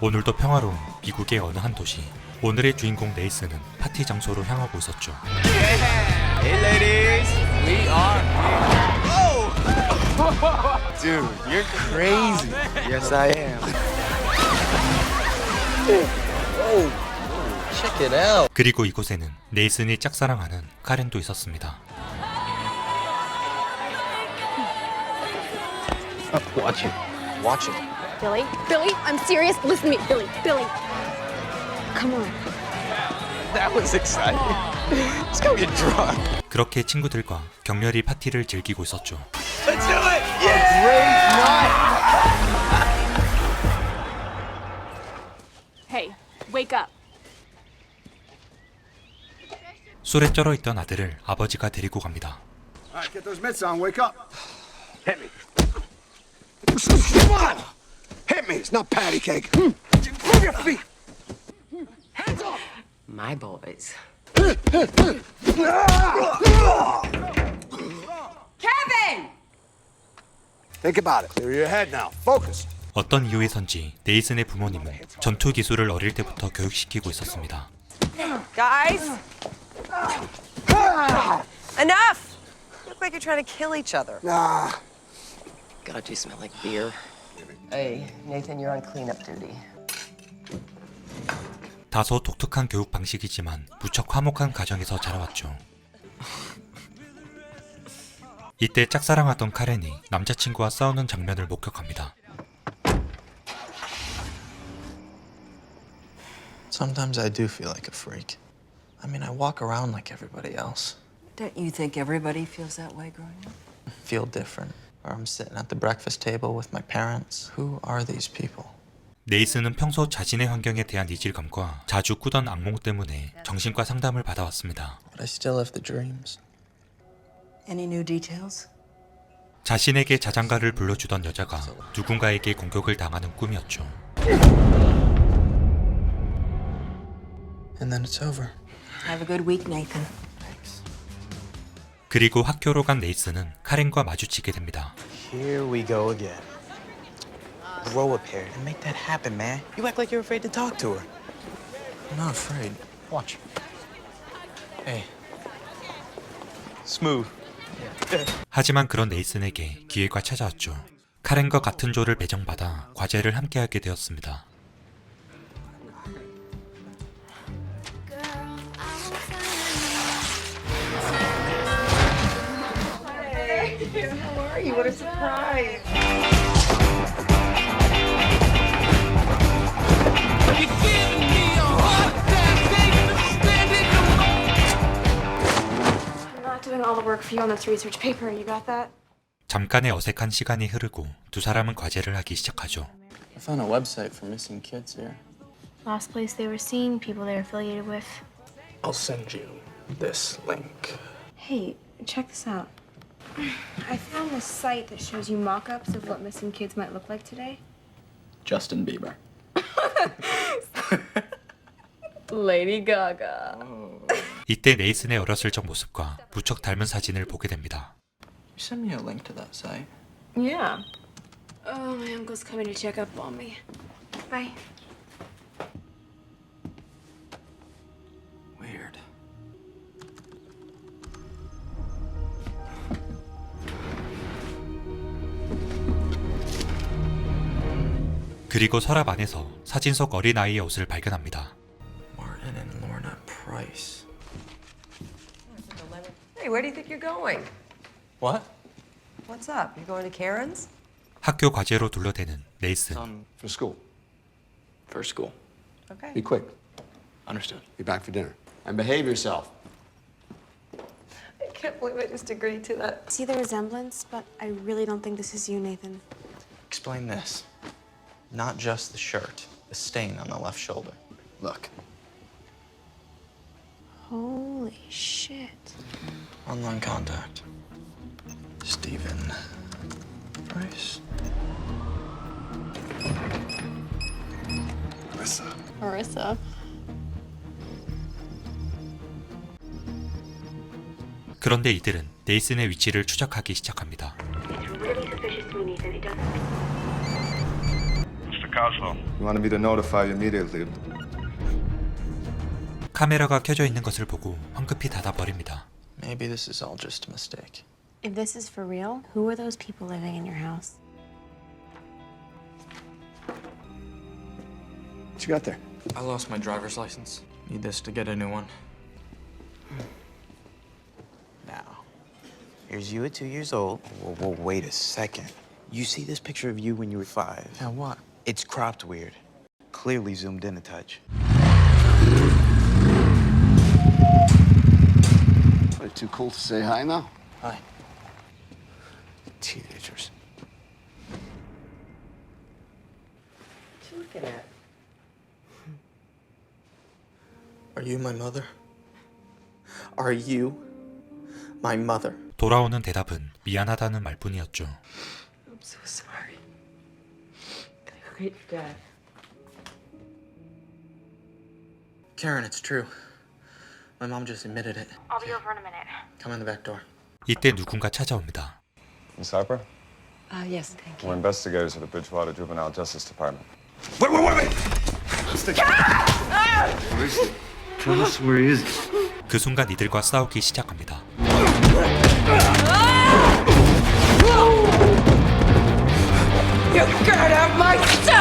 오늘도 평화로운 미국의 어느 한 도시. 오늘의 주인공 네이스는 파티 장소로 향하고 있었죠. Hey, ladies, we are here. Dude, you're crazy. Yes, I am. Oh, check it out. 그리고 이곳에는 네이슨이 짝사랑하는 카렌도 있었습니다. Watch it. Watch it. Billy, Billy, I'm serious. Listen to me, Billy, Billy. Come on. That was exciting. Let's go get drunk. 그렇게 친구들과 격렬히 파티를 즐기고 있었죠. Let's do it. Yeah. Great night. Hey, wake up. 술에 쩔어 있던 아들을 아버지가 데리고 갑니다. All right, get those mitts on. Wake up. Hit me. Come on. Hit me. It's not patty cake. Move your feet. My boys. Kevin! Think about it. Clear your head now. Focus. 어떤 이유에선지 네이슨의 부모님은 전투 기술을 어릴 때부터 교육시키고 있었습니다. Guys! Enough! Look like you're trying to kill each other. Nah. God, you smell like beer. Hey, Nathan, you're on cleanup duty. 다소 독특한 교육 방식이지만 무척 화목한 가정에서 자라왔죠. 이때 짝사랑하던 카렌이 남자친구와 싸우는 장면을 목격합니다. Sometimes I do feel like a freak. I mean, I walk around like everybody else. Don't you think everybody feels that way growing up? Feel different. Or I'm sitting at the breakfast table with my parents. Who are these people? 네이스는 평소 자신의 환경에 대한 이질감과 자주 꾸던 악몽 때문에 정신과 상담을 받아왔습니다. But I still have the dreams. Any new details? 자신에게 자장가를 불러주던 여자가 누군가에게 공격을 당하는 꿈이었죠. And then it's over. Have a good week, Nathan. 그리고 학교로 간 네이스는 카렌과 마주치게 됩니다. Here we go again. Grow a pair and make that happen, man. You act like you're afraid to talk to her. I'm not afraid. Watch. Hey. Smooth. 하지만 그런 네이슨에게 기회가 찾아왔죠. 카렌과 같은 조를 배정받아 과제를 함께하게 되었습니다. I'm not doing all the work for you on this research paper. You got that? 잠깐의 어색한 시간이 흐르고 두 사람은 과제를 하기 시작하죠. I found a website for missing kids here. last place they were seen, people they're affiliated with. I'll send you this link. Hey, check this out. I found this site that shows you mock ups of what missing kids might look like today. Justin Bieber. Lady Gaga. 이때 네이슨의 어렸을 적 모습과 무척 닮은 사진을 보게 됩니다. You send me a link to that site. Yeah. Oh, my uncle's coming to check up on me. Bye. 그리고 서랍 안에서 사진 속 어린아이의 옷을 발견합니다. Martin and Lorna Price. Hey, where do you think you're going? What? What's up? You going to Karen's? 학교 과제로 둘러대는 네이슨. Um, For school. for school. Okay. Be quick. Understood. Be back for dinner. And behave yourself. I can't believe I just agreed to that. See the resemblance, but I really don't think this is you, Nathan. Explain this. Not just the shirt, the stain on the left shoulder. Look, Holy shit. online contact. Stephen Price. Marissa. Marissa. 그런데 이들은 네이슨의 위치를 추적하기 시작합니다. You wanted me to notify you immediately. 카메라가 켜져 있는 것을 보고 황급히 닫아버립니다. Maybe this is all just a mistake. If this is for real, who are those people living in your house? What you got there? I lost my driver's license. Need this to get a new one. Now, here's you at two years old. Whoa, whoa, wait a second. You see this picture of you when you were five? Now what? It's cropped weird. Clearly zoomed in a touch. Are you too cool to say hi now? Hi. Teenagers. What you looking at? Are you my mother? Are you my mother? 돌아오는 대답은 미안하다는 말뿐이었죠. I'm so sorry. Your dad? Karen, it's true. My mom just admitted it. I'll be over in a minute. Come in the back door. 이때 누군가 찾아옵니다. Miss Harper? Uh, yes, thank you. We're investigators of the Bridgewater Juvenile Justice Department. Wait, wait, wait, wait! Tell us where he is. 그 순간 이들과 싸우기 시작합니다. You can't have my son!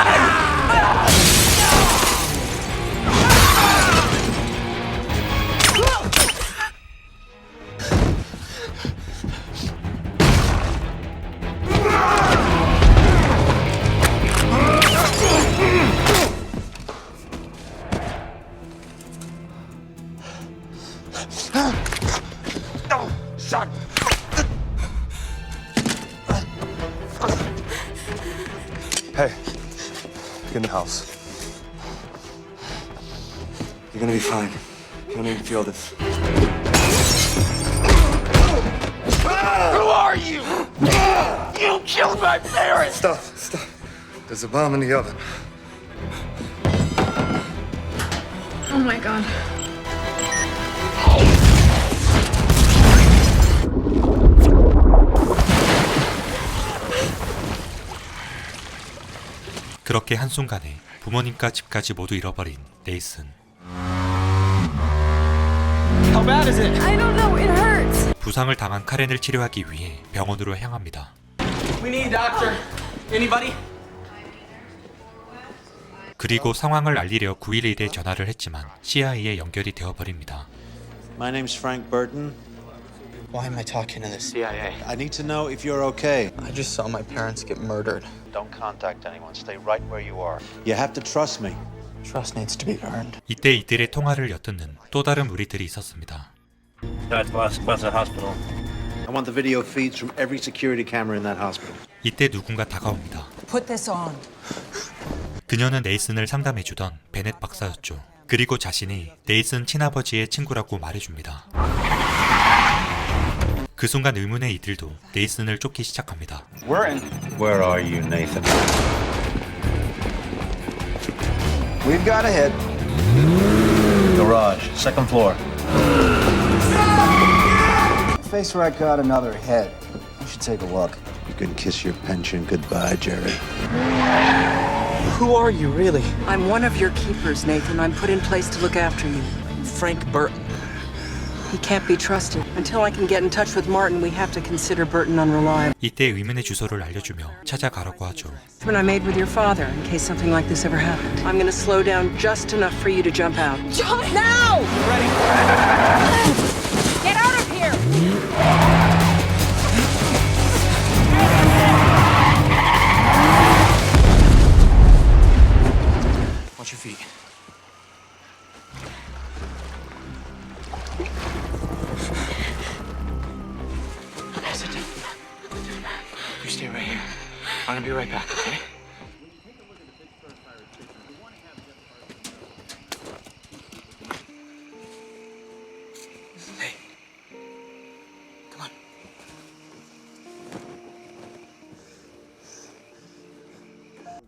My parents! Stop, stop. There's a bomb in the oven. Oh my god. 그렇게 한순간에 부모님과 집까지 모두 잃어버린 네이슨. How bad is it? I don't know, it hurts. 부상을 당한 카렌을 치료하기 위해 병원으로 향합니다. We need a doctor. Anybody? 그리고 상황을 알리려 911에 전화를 했지만 CIA에 연결이 되어 버립니다. My name's Frank Burton. Why am I talking to the CIA? I need to know if you're okay. I just saw my parents get murdered. Don't contact anyone. Stay right where you are. You have to trust me. Trust needs to be earned. 이때 이들의 통화를 엿듣는 또 다른 무리들이 있었습니다. I want the video feeds from every security camera in that hospital. 이때 누군가 다가옵니다. Put this on. 그녀는 네이슨을 상담해주던 베넷 박사였죠. 그리고 자신이 네이슨 친아버지의 친구라고 말해줍니다. 그 순간 의문의 이들도 네이슨을 쫓기 시작합니다. Where are you, Nathan? We've got a hit. Garage, second floor. Face where I got another head. You should take a look. You can kiss your pension goodbye, Jerry. Who are you, really? I'm one of your keepers, Nathan. I'm put in place to look after you. Frank Burton. He can't be trusted. Until I can get in touch with Martin, we have to consider Burton unreliable. 이때 의문의 주소를 알려주며 찾아가라고 하죠. When I made with your father, in case something like this ever happened. I'm gonna slow down just enough for you to jump out. John! Now! Ready? Watch your feet. Okay, sit down. You stay right here. I'm gonna be right back, okay?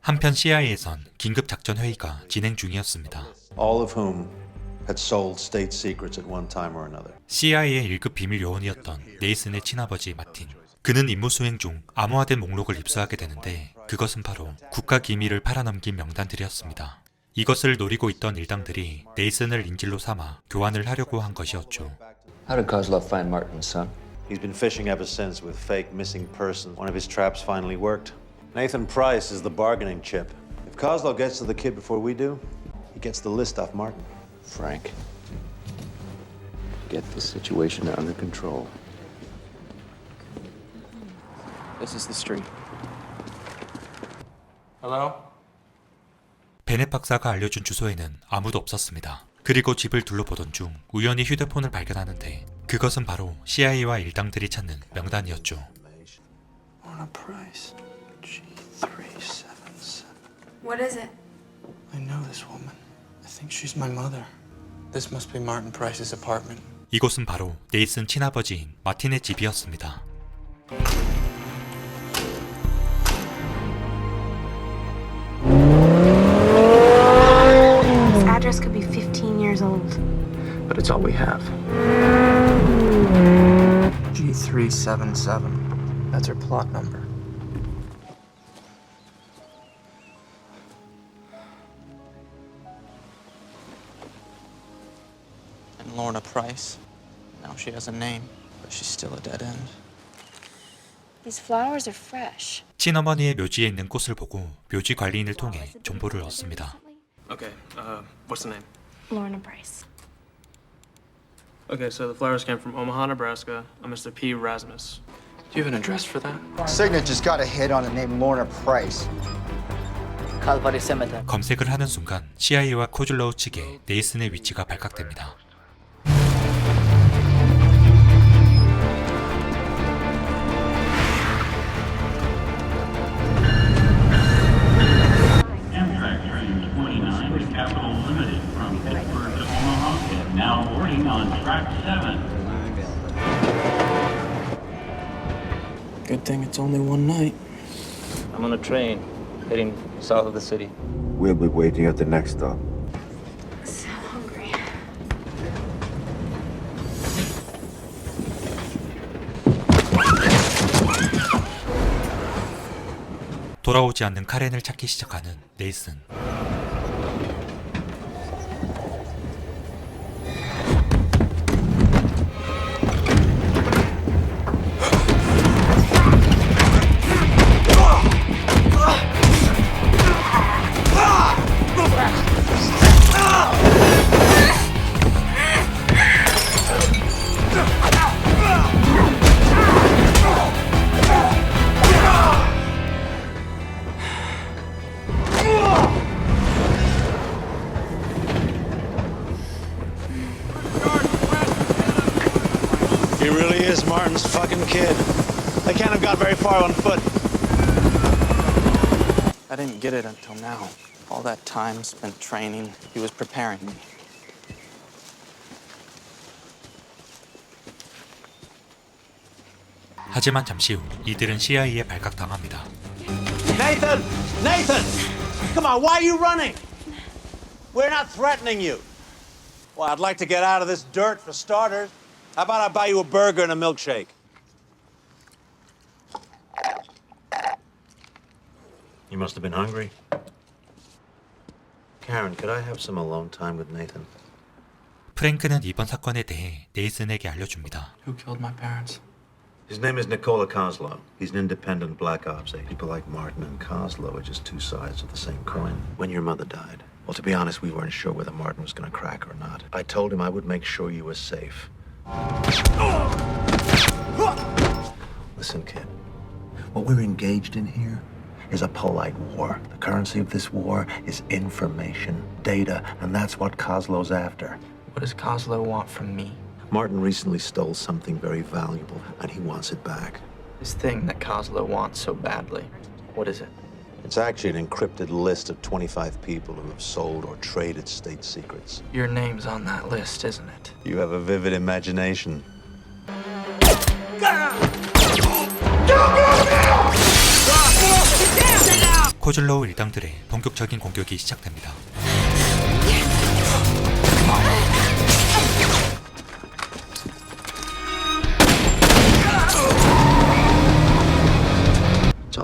한편 CIA에선 긴급 작전 회의가 진행 중이었습니다. All of whom had sold state secrets at one time or another. CIA의 1급 비밀 요원이었던 네이슨의 친아버지 마틴. 그는 임무 수행 중 암호화된 목록을 입수하게 되는데 그것은 바로 국가 기밀을 팔아넘긴 명단들이었습니다. 이것을 노리고 있던 일당들이 네이슨을 인질로 삼아 교환을 하려고 한 것이었죠. How did Kozlov find Martin, son? He's been fishing ever since with fake missing persons. One of his traps finally worked. Nathan Price is the bargaining chip. If Kozlov gets to the kid before we do, he gets the list off Martin. Frank. Get the situation under control. This is the street. 베넷 박사가 알려준 주소에는 아무도 없었습니다. 그리고 집을 둘러보던 중 우연히 휴대폰을 발견하는데 그것은 바로 CIA와 일당들이 찾는 명단이었죠. Lorna Price. G377. What is it? I know this woman. I think she's my mother. This must be Martin Price's apartment. 이곳은 바로 네이슨 친아버지인 마틴의 집이었습니다. This address could be 15 years old. But it's all we have. G377. That's her plot number. And Lorna Price. Now she has a name, but she's still a dead end. These flowers are fresh. 친어머니의 묘지에 있는 꽃을 보고 묘지 관리인을 통해 정보를 얻습니다. Okay, uh, what's the name? Lorna Price. Okay, so the flowers came from Omaha, Nebraska, a Mr. P. Rasmus. Do you have an address for that? Signature's got a hit on the name Lorna Price. Calvary Cemetery. 검색을 하는 순간 CIA와 코즐로우 측에 네이슨의 위치가 발각됩니다. Train heading south of the city. We'll be waiting at the next stop. So hungry. 돌아오지 않는 카렌을 찾기 시작하는 네이슨. really is Martin's fucking kid. They can't have got very far on foot. I didn't get it until now. All that time spent training, he was preparing me. 하지만 잠시 후 이들은 CIA에 발각당합니다. Nathan! Nathan! Come on, why are you running? We're not threatening you. Well, I'd like to get out of this dirt for starters. How about I buy you a burger and a milkshake? You must have been hungry. Karen, could I have some alone time with Nathan? 프랭크는 이번 사건에 대해 네이슨에게 알려줍니다. Who killed my parents? His name is Nikola Kozlov. He's an independent black ops agent. People like Martin and Kozlov are just two sides of the same coin. When your mother died, well, to be honest, we weren't sure whether Martin was going to crack or not. I told him I would make sure you were safe. Listen, kid. What we're engaged in here is a polite war. The currency of this war is information, data, and that's what Kozlov's after. What does Coslow want from me? Martin recently stole something very valuable, and he wants it back. This thing that Coslow wants so badly. What is it? It's actually an encrypted list of 25 people who have sold or traded state secrets. Your name's on that list, isn't it? You have a vivid imagination. 코즐로우 일당들의 본격적인 공격이 시작됩니다.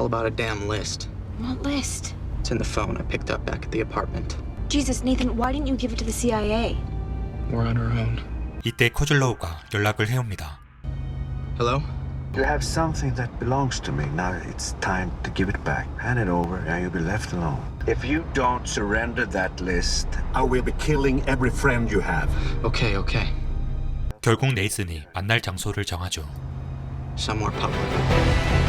all about a damn list. What list? It's in the phone I picked up back at the apartment. Jesus, Nathan, why didn't you give it to the CIA? We're on our own. 이때 코즐로우가 연락을 해옵니다. Hello? You have something that belongs to me. Now it's time to give it back. Hand it over, and you'll be left alone. If you don't surrender that list, I will be killing every friend you have. Okay, okay. 결국 네이슨이 만날 장소를 정하죠. Somewhere public.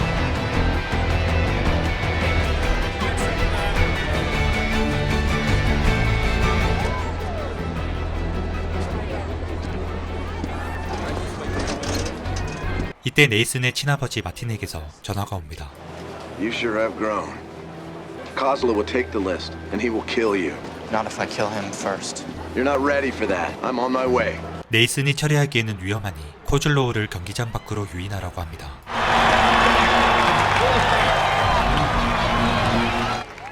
이때 네이슨의 친아버지 마틴에게서 전화가 옵니다. You sure have grown. Kozlo will take the list, and he will kill you. Not if I kill him first. You're not ready for that. I'm on my way. 네이슨이 처리하기에는 위험하니 코즐로우를 경기장 밖으로 유인하라고 합니다.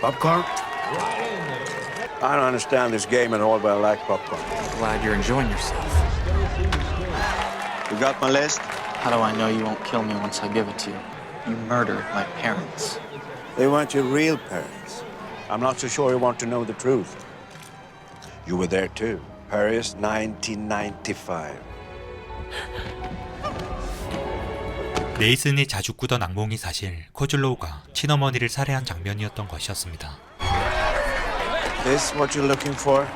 Popcorn? I don't understand this game at all, but I like popcorn. Glad you're enjoying yourself. You got my list? How do I know you won't kill me once I give it to you? You murdered my parents. They weren't your real parents. I'm not so sure you want to know the truth. You were there too. Paris, 1995. 네이슨이 자주 꾸던 악몽이 사실 코즐로우가 친어머니를 살해한 장면이었던 것이었습니다. This what you're looking for?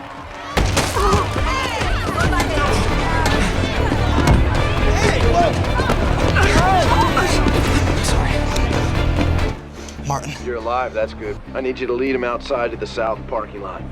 You're alive, that's good. I need you to lead him outside to the south parking lot.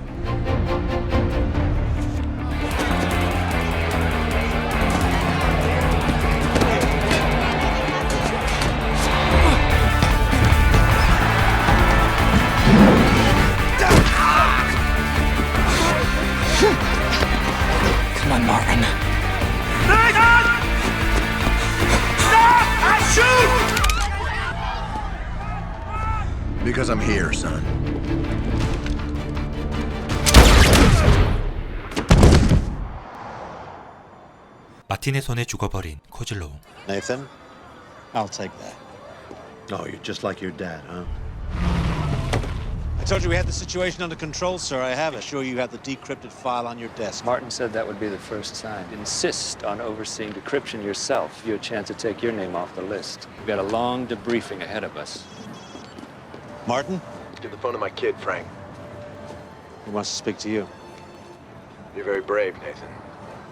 Because I'm here, son. 마틴의 손에 죽어버린 코즐로우. Nathan? I'll take that. Oh, you're just like your dad, huh? I told you we had the situation under control, sir. I have it. Sure, you have the decrypted file on your desk. Martin said that would be the first sign. Insist on overseeing decryption yourself. You a chance to take your name off the list. We've got a long debriefing ahead of us. Martin? Give the phone to my kid, Frank. He wants to speak to you. You're very brave, Nathan.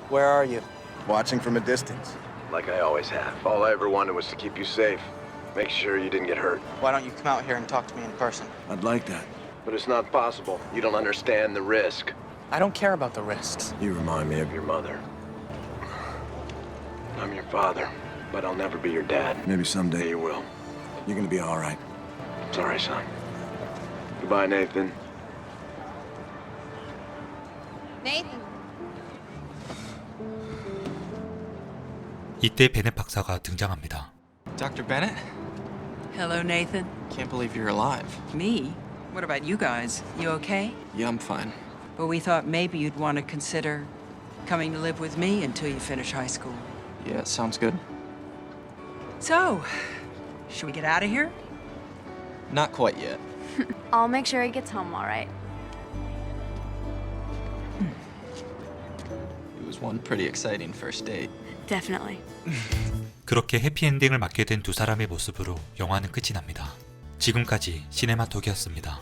Where are you? Watching from a distance. Like I always have. All I ever wanted was to keep you safe. Make sure you didn't get hurt. Why don't you come out here and talk to me in person? I'd like that. But it's not possible. You don't understand the risk. I don't care about the risks. You remind me of your mother. I'm your father, but I'll never be your dad. Maybe someday you will. you're gonna be all right. Sorry, son. Goodbye, Nathan. Nathan. 이때 베넷 박사가 등장합니다. Dr. Bennett? Hello, Nathan. Can't believe you're alive. Me? What about you guys? You okay? Yeah, I'm fine. But we thought maybe you'd want to consider coming to live with me until you finish high school. Yeah, it sounds good. So, should we get out of here? Not quite yet. I'll make sure he gets home all right. It was one pretty exciting first date. Definitely. 그렇게 해피엔딩을 맞게 된 두 사람의 모습으로 영화는 끝이 납니다. 지금까지 시네마톡이었습니다.